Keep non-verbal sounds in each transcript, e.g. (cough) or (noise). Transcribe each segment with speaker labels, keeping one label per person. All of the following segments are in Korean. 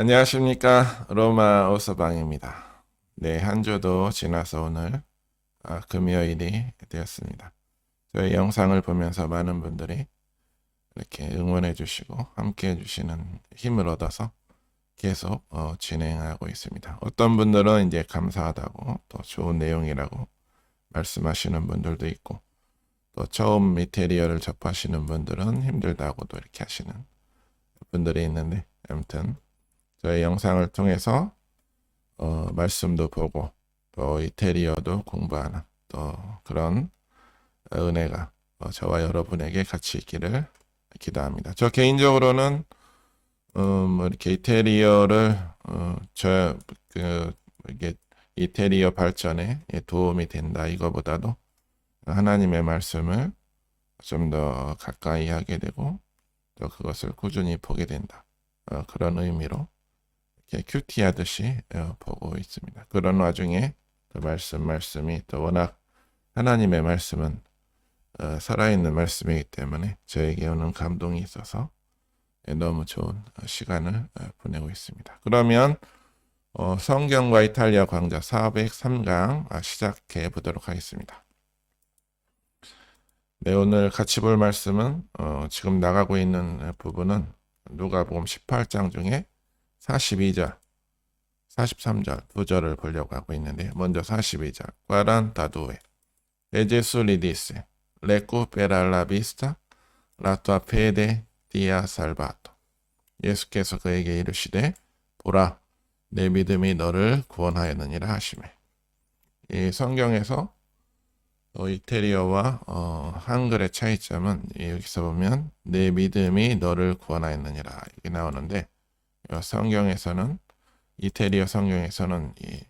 Speaker 1: 안녕하십니까. 로마 오서방입니다. 네, 한 주도 지나서 오늘 아, 금요일이 되었습니다. 저희 영상을 보면서 많은 분들이 이렇게 응원해 주시고 함께 해 주시는 힘을 얻어서 계속 어, 진행하고 있습니다. 어떤 분들은 이제 감사하다고 또 좋은 내용이라고 말씀하시는 분들도 있고 또 처음 미테리어를 접하시는 분들은 힘들다고도 이렇게 하시는 분들이 있는데 아무튼 저희 영상을 통해서 어, 말씀도 보고 또 이태리어도 공부하는 또 그런 은혜가 어, 저와 여러분에게 같이 있기를 기도합니다. 저 개인적으로는 음, 뭐 이렇게 이태리어를 어, 저그 이게 이태리어 발전에 도움이 된다 이거보다도 하나님의 말씀을 좀 더 가까이 하게 되고 또 그것을 꾸준히 보게 된다. 어, 그런 의미로 큐티 하듯이 어, 보고 있습니다. 그런 와중에 또 말씀 말씀이 또 워낙 하나님의 말씀은 어, 살아있는 말씀이기 때문에 저에게 오는 감동이 있어서 예, 너무 좋은 어, 시간을 어, 보내고 있습니다. 그러면 어, 성경과 이탈리아 강좌 403강 아, 시작해 보도록 하겠습니다. 네, 오늘 같이 볼 말씀은 어, 지금 나가고 있는 부분은 누가복음 18장 중에 42절, 43절 두 절을 보려고 하고 있는데 먼저 42절. quarantadue. Gesù gli disse, recupera. 예수께서 그에게 이르시되 보라 내 믿음이 너를 구원하였느니라 하시매. 이 성경에서 어, 이태리어와 어, 한글의 차이점은 여기서 보면 내 믿음이 너를 구원하였느니라 이게 나오는데 어, 성경에서는 이태리어 성경에서는 이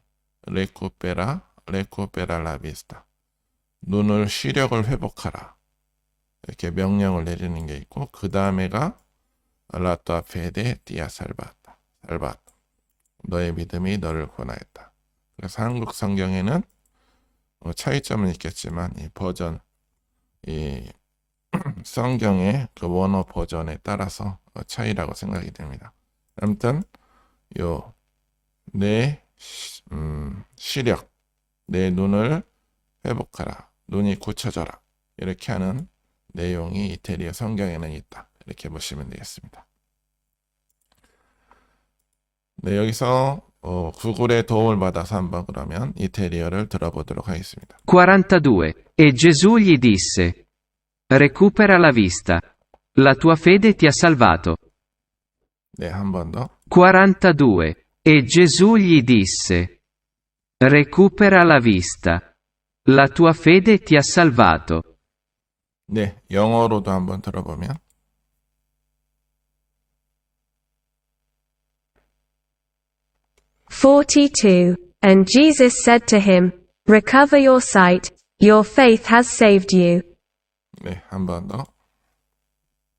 Speaker 1: 레쿠페라 레쿠페라 라비스타 눈을 시력을 회복하라 이렇게 명령을 내리는 게 있고 그 다음에가 라타 페데 디아 살바타 살바타 너의 믿음이 너를 구원하였다. 그래서 한국 성경에는 어, 차이점은 있겠지만 이 버전 이 (clears throat) 성경의 그 원어 버전에 따라서 어, 차이라고 생각이 됩니다. 아무튼 요내 음, 시력 내 눈을 회복하라 눈이 고쳐져라 이렇게 하는 내용이 이태리어 성경에는 있다 이렇게 보시면 되겠습니다. 네 여기서 어, 구글의 도움을 받아서 한번 그러면 이태리어를 들어보도록 하겠습니다.
Speaker 2: 42. E Gesù gli disse, Recupera la vista. La tua fede ti ha salvato.
Speaker 1: 네, 한 번 더.
Speaker 2: 42. E Gesù gli disse, Recupera la vista. La tua fede ti ha salvato.
Speaker 1: 네, 영어로도 한번 들어보면.
Speaker 3: Forty-two. And Jesus said to him, Recover your sight, your faith has saved you.
Speaker 1: 네, 한 번 더.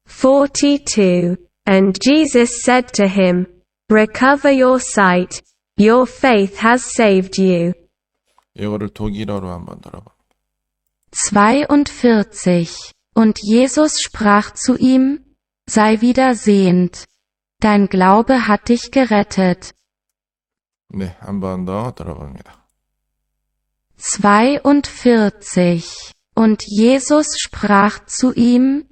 Speaker 3: Forty-two. And Jesus said to him, Recover your sight, your faith has saved you.
Speaker 1: 이거를 독일어로 한번 들어봐.
Speaker 4: 42. Und Jesus sprach zu ihm, Sei wieder sehend. Dein Glaube hat dich gerettet.
Speaker 1: 네, 한 번 더 들어봅니다.
Speaker 4: 42. Und Jesus sprach zu ihm,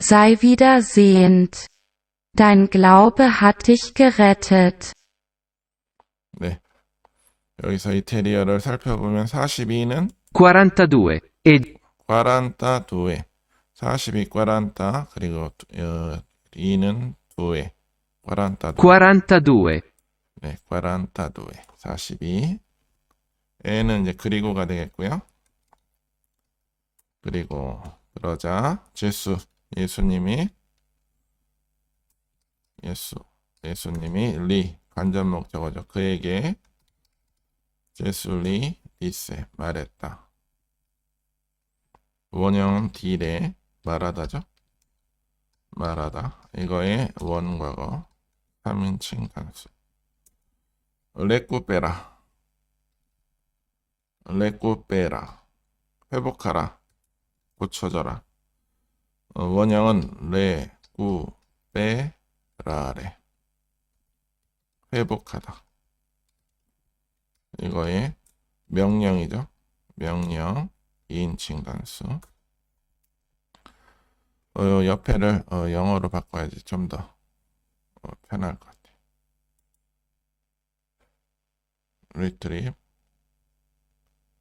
Speaker 4: Sei wieder sehend. Dein Glaube hat dich gerettet.
Speaker 1: 네. 여기서 이태리어를 살펴보면 42는
Speaker 2: 42. E,
Speaker 1: quaranta due. 42 quaranta 그리고 어, 2는 두에. quaranta due.
Speaker 2: 42.
Speaker 1: 네, quaranta due. 42. 에는 이제 그리고가 되겠고요. 그리고 그러자 예수 예수님이 예수 예수님이 리 관전 목적어죠. 그에게 예수리 디세 말했다. 원형은 딜에 말하다죠. 말하다. 이거의 원과거 3인칭 단수. 레꾸페라. 레꾸페라. 회복하라. 고쳐져라. 어, 원형은 레꾸페 라레. 회복하다. 이거의 명령이죠. 명령 2인칭 단수. 어, 옆에를 어, 영어로 바꿔야지 좀더 어, 편할 것 같아. 리트립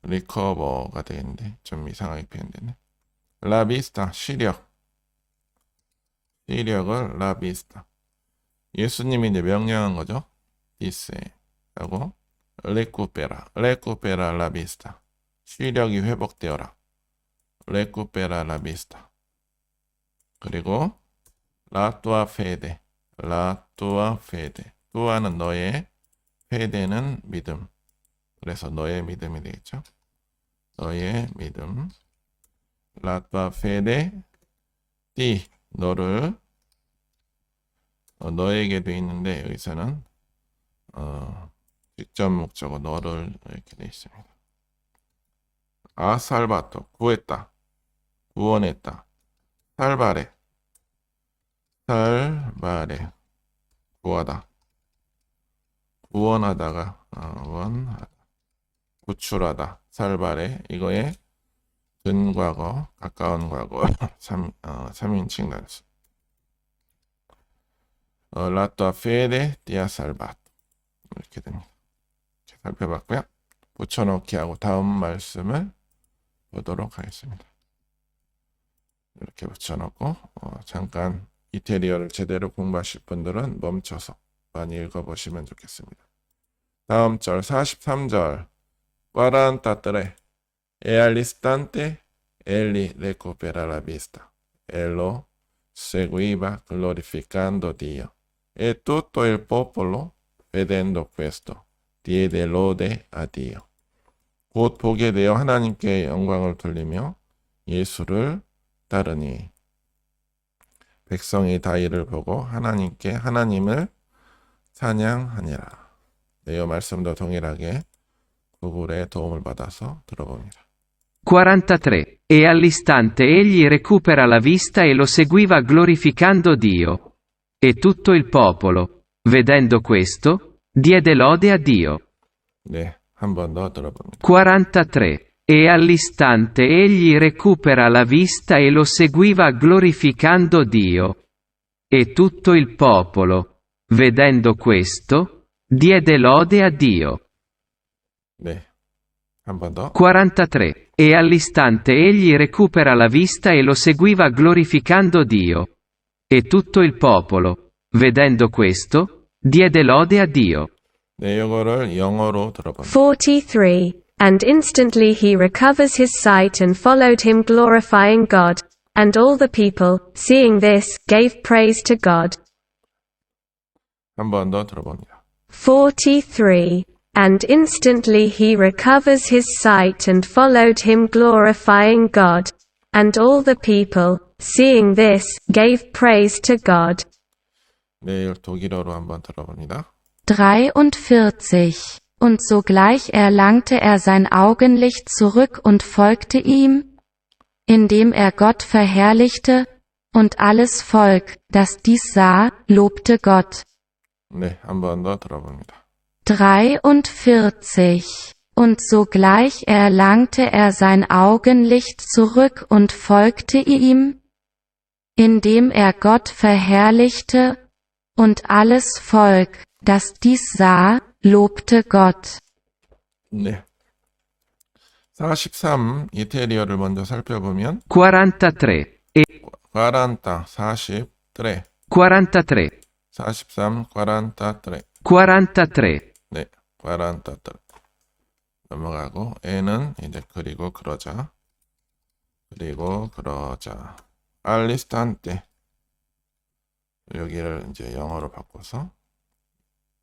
Speaker 1: 리커버가 되겠는데 좀 이상하게 표현되네. 라비스타 시력 시력을 라비스타 예수님이 이제 명령한 거죠. 디세 하고 레쿠페라. 레쿠페라 라비스타. 시력이 회복되어라. 레쿠페라 라비스타. 그리고 라투아 페데. 라투아 페데. 투아는 너의 페데는 믿음. 그래서 너의 믿음이 되겠죠. 너의 믿음. 라투아 페데. 띠 너를 어, 너에게 돼 있는데 여기서는 어, 직접 목적어 너를 이렇게 돼 있습니다. 아살바토. 구했다. 구원했다. 살바레. 살바레. 구하다. 구원하다가 어, 원하다. 구출하다. 살바레. 이거의 근과거 가까운 과거 (laughs) 3, 어, 3인칭 단수 어, 라토 페데 디아 살바토 이렇게 됩니다. 이렇게 살펴봤고요. 붙여넣기 하고 다음 말씀을 보도록 하겠습니다. 이렇게 붙여넣고 어, 잠깐 이태리어를 제대로 공부하실 분들은 멈춰서 많이 읽어보시면 좋겠습니다. 다음 절 43절 43 e all'istante egli recupera la vista e lo seguiva glorificando Dio. E tutto il popolo, vedendo questo, diede lode a Dio. 곧 보게 되어 하나님께 영광을 돌리며 예수를 따르니 백성이 다 이를 보고 하나님께 하나님을 찬양하니라. 네, 이 말씀도 동일하게 구글의 도움을 받아서 들어봅니다.
Speaker 2: 43. E all'istante egli recupera la vista e lo seguiva glorificando Dio. E tutto il popolo, vedendo questo, diede lode a Dio.
Speaker 1: 네,
Speaker 2: 43. E all'istante egli recupera la vista e lo seguiva glorificando Dio. E tutto il popolo, vedendo questo, diede lode a Dio.
Speaker 1: 네,
Speaker 2: 43. E all'istante egli recupera la vista e lo seguiva glorificando Dio. E tutto il popolo, vedendo questo, diede lode a Dio.
Speaker 1: 네, 이거를 영어로 들어봅니다.
Speaker 3: 43. And instantly he recovers his sight and followed him glorifying God. And all the people, seeing this, gave praise to God.
Speaker 1: 한 번 더 들어봅니다.
Speaker 3: 43. And instantly he recovers his sight and followed him glorifying God. And all the people, seeing this, gave praise to God.
Speaker 1: 네, 이걸 독일어로 한번 들어봅니다.
Speaker 4: 43. Und sogleich erlangte er sein Augenlicht zurück und folgte ihm, indem er Gott verherrlichte, und alles Volk, das dies sah, lobte Gott.
Speaker 1: 네, 한 번 더 들어봅니다.
Speaker 4: 43. Und sogleich erlangte er sein Augenlicht zurück und folgte ihm, indem er Gott verherrlichte, und alles Volk, das dies sah, lobte Gott.
Speaker 1: 네. 43 이태리어를 먼저 살펴보면
Speaker 2: 43. E
Speaker 1: 40, 43,
Speaker 2: 43.
Speaker 1: 43, 43.
Speaker 2: 43.
Speaker 1: 네, 43. 넘어가고 에는 이제 그리고 그러자. 그리고 그러자. 알리스탄테 여기를 이제 영어로 바꿔서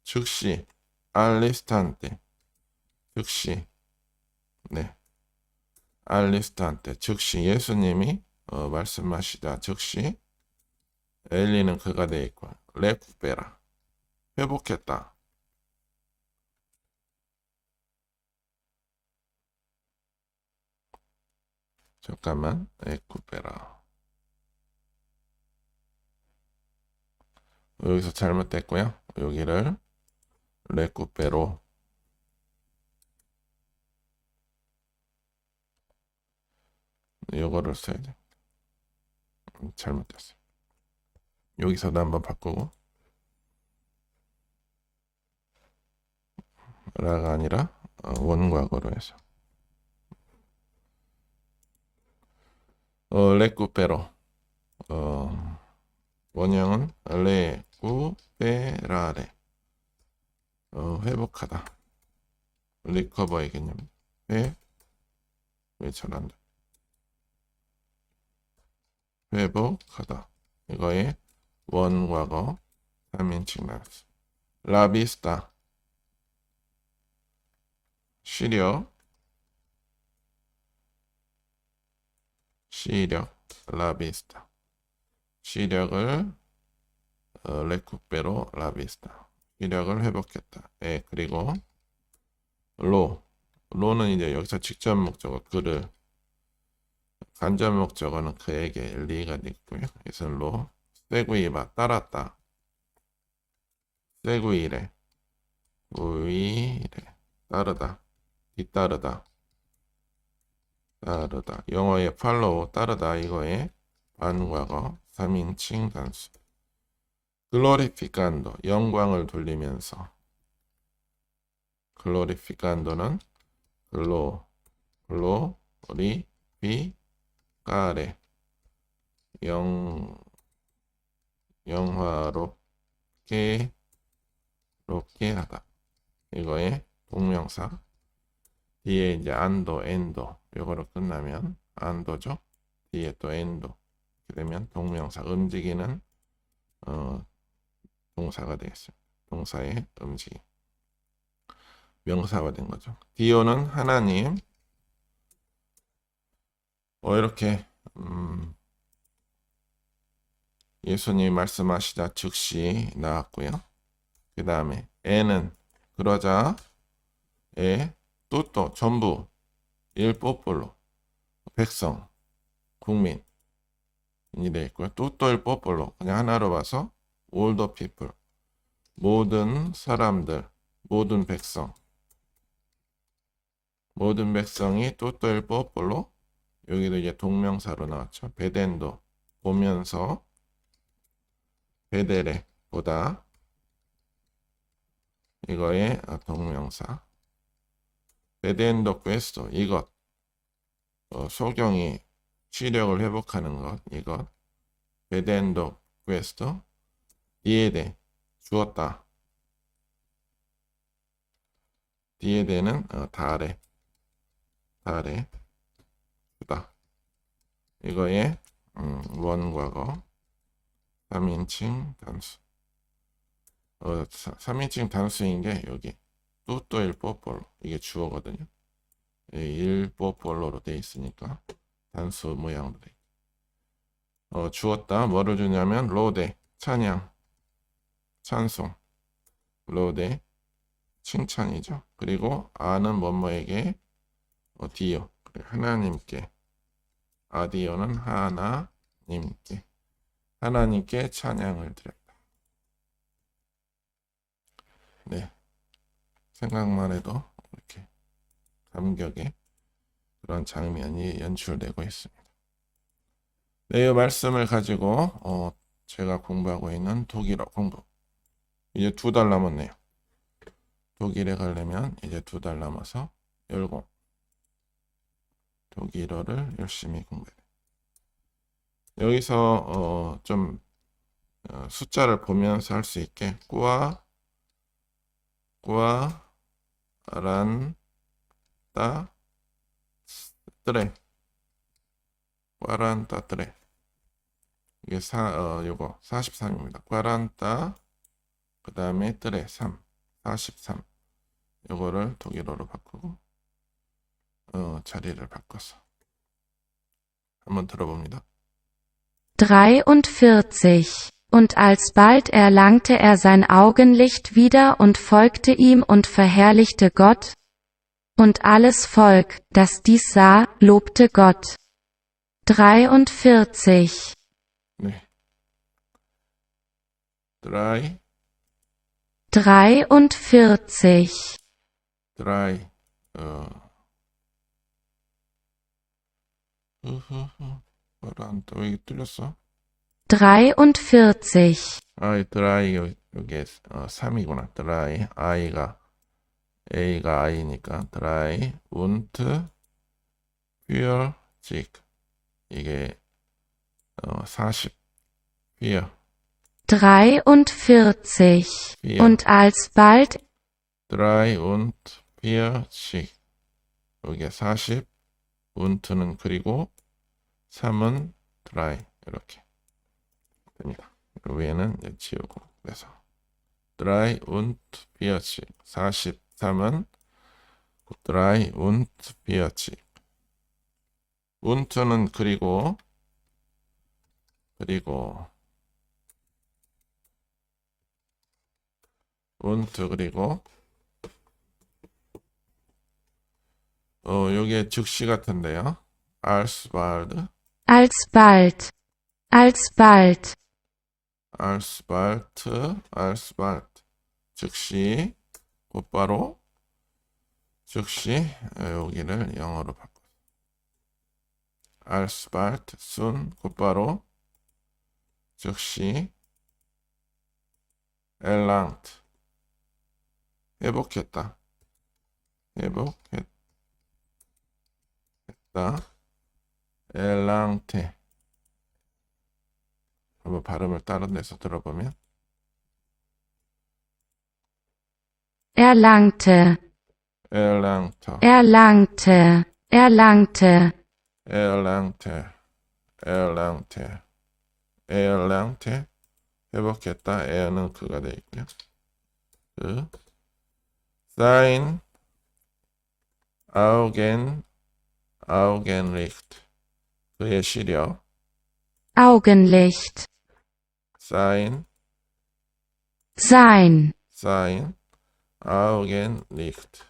Speaker 1: 즉시 알리스탄테 즉시. 네. 알리스탄테 즉시 예수님이 어, 말씀하시자 즉시 엘리는 그가 돼 있고 레쿠페라. 회복했다. 잠깐만. 레쿠페라 여기서 잘못됐고요. 여기를 레쿠페로. 요거를 써야 돼. 음, 잘못됐어요. 여기서도 한번 바꾸고. 라가 아니라 어, 원과거로 해서. 어, 레쿠페로. 어, 원형은 레쿠페라레. 어, 회복하다. 리커버의 개념 회 외쳐난다 회복하다. 이거의 원과거 3인칭 나왔어. 라비스타. 시력. 시력. 라비스타 시력을 어, 레쿠페로 라비스타 시력을 회복했다. 예, 그리고 로. 로는 이제 여기서 직접 목적어 그를. 간접 목적어는 그에게 리가 있고요. 그래서 로. 세구이바 따랐다. 세구이레 우이레 따르다. 뒤따르다. 따르다. 영어의 follow 따르다. 이거의 반과거 3인칭 단수. 글로리피칸도 영광을 돌리면서. 글로리피칸도는 글로 글로리피카레 영 영화롭게 롭게 하다. 이거의 동명사. 뒤에 이제 안도 엔도. 요거로 끝나면 안도죠? 뒤에 또 엔도 되면 동명사 움직이는 어, 동사가 되겠습니다. 동사의 움직임. 명사가 된 거죠. 디오는 하나님. 어, 이렇게, 음, 예수님이 말씀하시자 즉시 나왔고요. 그 다음에, 애는, 그러자, 애, 또 또, 전부, 일뽀폴로, 백성, 국민, 이 되어 있고요. 또또일 뽀폴로, 그냥 하나로 봐서, all the people, 모든 사람들, 모든 백성, 모든 백성이 또또일 뽀폴로, 여기도 이제 동명사로 나왔죠. 베덴도, 보면서, 베데레, 보다, 이거의 동명사. 베덴도 퀘스토, 이것, 어, 소경이 시력을 회복하는 것, 이것, 베덴도 퀘스토, 디에데 주었다. 디에데는 어, 달에 달에 주다. 이거의 음, 원과거 3인칭 단수. 어, 3인칭 단수인 게 여기 뚜또 일뽀폴로 이게 주어거든요. 일뽀폴로로 돼 있으니까 단수 모양으로 돼. 어, 주었다. 뭐를 주냐면 로데 찬양 찬송, 로데, 칭찬이죠. 그리고 아는 뭐뭐에게 어, 디오, 하나님께, 아디오는 하나님께, 하나님께 찬양을 드렸다. 네, 생각만 해도 이렇게 감격의 그런 장면이 연출되고 있습니다. 네, 이 말씀을 가지고 어, 제가 공부하고 있는 독일어 공부 이제 두 달 남았네요. 독일에 가려면 이제 두 달 남아서 열공. 독일어를 열심히 공부해. 여기서 어, 좀 어, 숫자를 보면서 할 수 있게 꾸아 꾸아 란따 뜨레 꾸아란따 뜨레 이게 사, 어, 요거 43입니다. 꾸아란따 그 다음에 뜰에 3, 43. 요거를 독일어로 바꾸고 어, 자리를 바꿔서 한번 들어봅니다.
Speaker 4: 43 Und alsbald erlangte er sein Augenlicht wieder und folgte ihm und verherrlichte Gott. Und alles Volk, das dies sah, lobte Gott. 43.
Speaker 1: 네. 드라이
Speaker 4: 43.
Speaker 1: 드라이 어 흐흐흐 뭐라 또 이게 뚫렸어?
Speaker 4: 43.
Speaker 1: 아, 이 드라이 요- 요게 어, 3이구나. 드라이 i가 a가 i니까 드라이 운트 퓨어 직 이게 어, 40 퓨어
Speaker 4: 43.
Speaker 1: 퓨어
Speaker 4: Und alsbald?
Speaker 1: 드라이 운트 퓨어 직 여기에 40 운트는 그리고 3은 드라이 이렇게. 됩니다. 위에는 지우고. 그래서 드라이 운 43은 드라이 운트 비어치 운트는 그리고 그리고 운트 그리고 어 요게 즉시 같은데요 알스발드
Speaker 4: alsbald. Alsbald.
Speaker 1: 알스발트, 알스발트. 즉시, 곧바로, 즉시, 어, 여기를 영어로 바꿔. 알스발트, 순, 곧바로, 즉시, 엘랑트. 회복했다. 회복했다. 엘랑테. 한번 발음을 다른 데서 들어보면
Speaker 4: Erlangte.
Speaker 1: 엘랑터,
Speaker 4: Erlangte. Erlangte.
Speaker 1: 엘랑테, 엘랑테, 엘랑테 회복했다. 에어는 그가 돼 있고요. 그 사인 아우겐 아우겐 리프트 그의 시력
Speaker 4: Augenlicht.
Speaker 1: 사인
Speaker 4: Sein.
Speaker 1: 아우겐 리프트.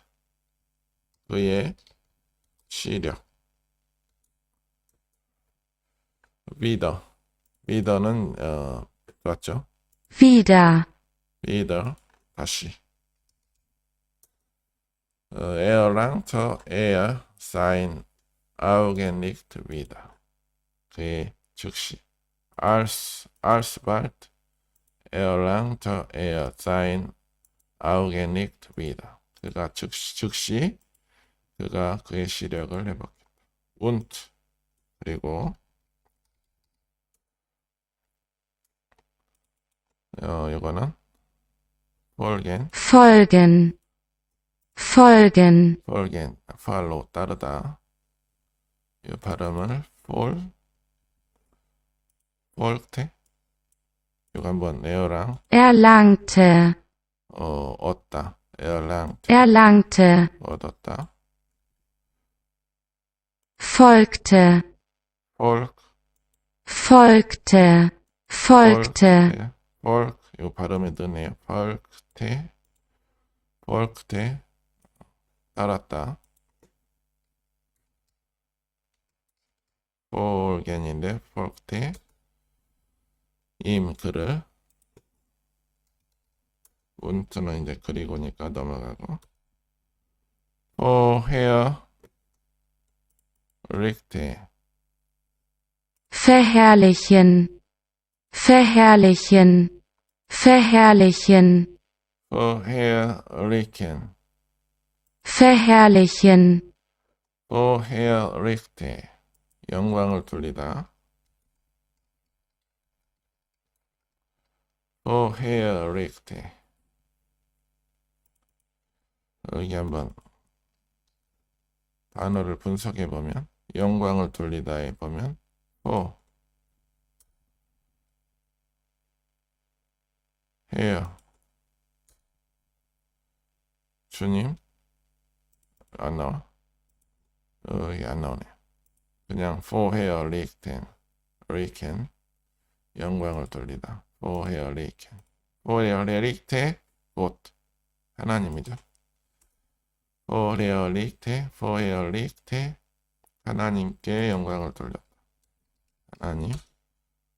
Speaker 1: 그의 시력. 위더. 위더는 어 맞죠?
Speaker 4: Wieder.
Speaker 1: 위더. 다시. 어, 에어랑터 에어 사인. 아우겐 리프트 위더. 그의 즉시. 알스 알스발트. 에어랑터 에어 사인 리프트 위더 그가 즉시 즉시 그가 그의 시력을 회복했다. 운트 그리고 어 이거는 폴겐
Speaker 4: Folgen. Folgen.
Speaker 1: 폴겐 팔로 따르다 이 발음을 폴 폴테 이거 한번 에어랑
Speaker 4: Erlangte.
Speaker 1: 어 얻다. 에어랑트
Speaker 4: Erlangte.
Speaker 1: 얻었다.
Speaker 4: Folgte.
Speaker 1: 폴
Speaker 4: Folgte. Folgte.
Speaker 1: 폴크 이거 발음이 느네요. 폴크테 폴크테 따랐다. 폴겐인데 폴크테 임 글을 운트는 이제 그리고니까 넘어가고 오 헤어 릭테
Speaker 4: Verherrlichen. Verherrlichen. Verherrlichen. Verherrlichen.
Speaker 1: 오 헤어 릭테 영광을 돌리다 릭테 여기 한번 단어를 분석해 보면 영광을 돌리다에 보면 오 헤어 주님 안 나와 어, 이게 안 나오네. 그냥 for hair 리켄, 리켄 영광을 돌리다. for hair 리켄, for hair 리테 곧 하나님이죠. Hair 리테 하나님께 영광을 돌렸다. 하나님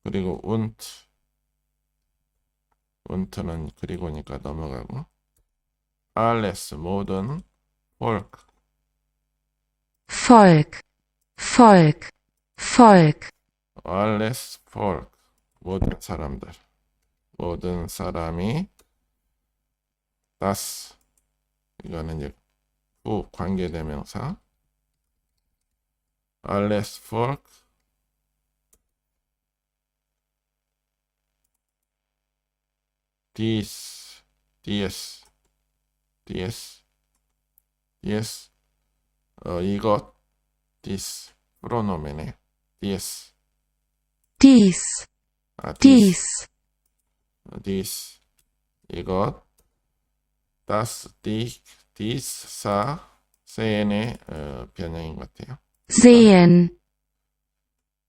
Speaker 1: 그리고 운트. 운트는 그리고니까 넘어가고 알레스 모든 폴크.
Speaker 4: Volk, Volk, Volk,
Speaker 1: 알레스 폴크. 모든 사람들. 모든 사람이 다스. 이거는 이제 후 관계대명사. 알레스 폴크 디스 디에스 디에스 디에스 어 이것. 디스 프로노멘에. 디에스
Speaker 4: dies,
Speaker 1: 아,
Speaker 4: dies,
Speaker 1: dies 이것. Das die dies 사 세엔의 어, 변형인 것 같아요.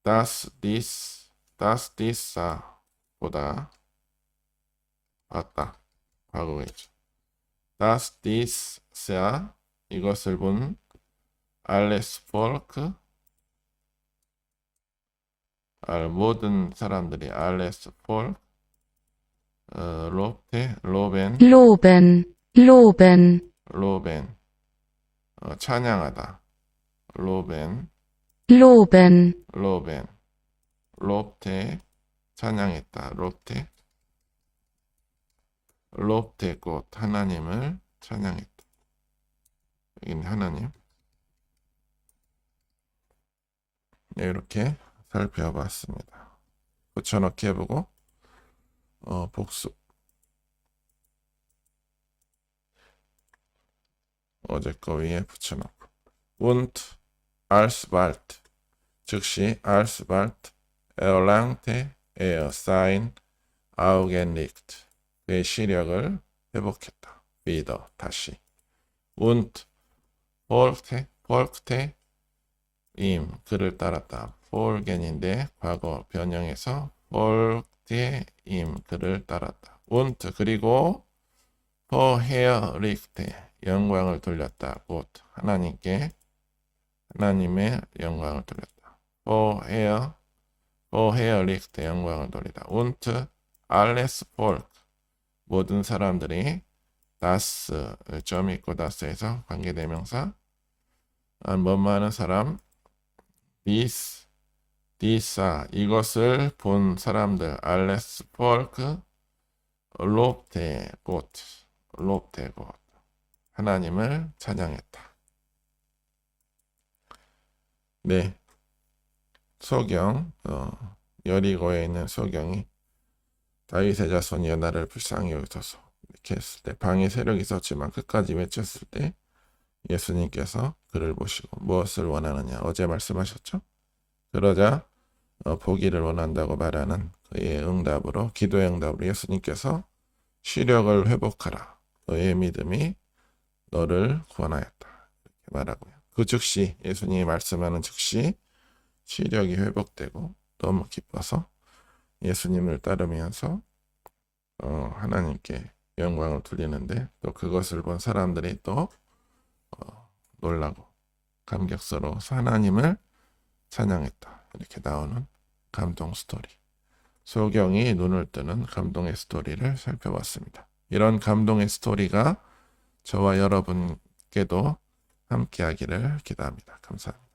Speaker 1: das dies das dies 사보다 봤다 과거겠죠. dies 사 이것을 본 alles Volk 알 모든 사람들이 alles Volk 어, 롭테 로벤
Speaker 4: loben,
Speaker 1: 로벤 어, 찬양하다. 로벤.
Speaker 4: loben,
Speaker 1: 로벤. 롭테 찬양했다. 롭테. 롭테 곧 하나님을 찬양했다. 여기는 하나님. 네, 이렇게 살펴봤습니다. 붙여넣기 해보고 어, 복수 어제 거 위에 붙여놓고 und alsbald 즉시 alsbald erlangte er sein Augenlicht 그의 시력을 회복했다 wieder 다시 und folgte folgte 임 그를 따랐다 folgen인데 과거 변형해서 folgte 임 그를 따랐다 und 그리고 포헤어릭테 영광을 돌렸다. 곧 하나님께 하나님의 영광을 돌렸다. 포헤어 포헤어릭테 영광을 돌리다. 운트 알레스 폴크. 모든 사람들이 다스 점 있고 다스에서 관계대명사. 아, 뭐뭐하는 사람? 디스 디사. 이것을 본 사람들. 알레스 폴크. 롭테 곧. 롭테 곧 하나님을 찬양했다. 네. 소경 어, 여리고에 있는 소경이 다윗의 자손이 나를 불쌍히 여기소서 이렇게 했을 때 방에 세력이 있었지만 끝까지 외쳤을 때 예수님께서 그를 보시고 무엇을 원하느냐 어제 말씀하셨죠? 그러자 어, 보기를 원한다고 말하는 그의 응답으로 기도의 응답으로 예수님께서 시력을 회복하라 너의 믿음이 너를 구원하였다 이렇게 말하고요. 그 즉시 예수님이 말씀하는 즉시 시력이 회복되고 너무 기뻐서 예수님을 따르면서 어, 하나님께 영광을 돌리는데 또 그것을 본 사람들이 또 어, 놀라고 감격스러워서 하나님을 찬양했다 이렇게 나오는 감동 스토리 소경이 눈을 뜨는 감동의 스토리를 살펴봤습니다. 이런 감동의 스토리가 저와 여러분께도 함께하기를 기도합니다. 감사합니다.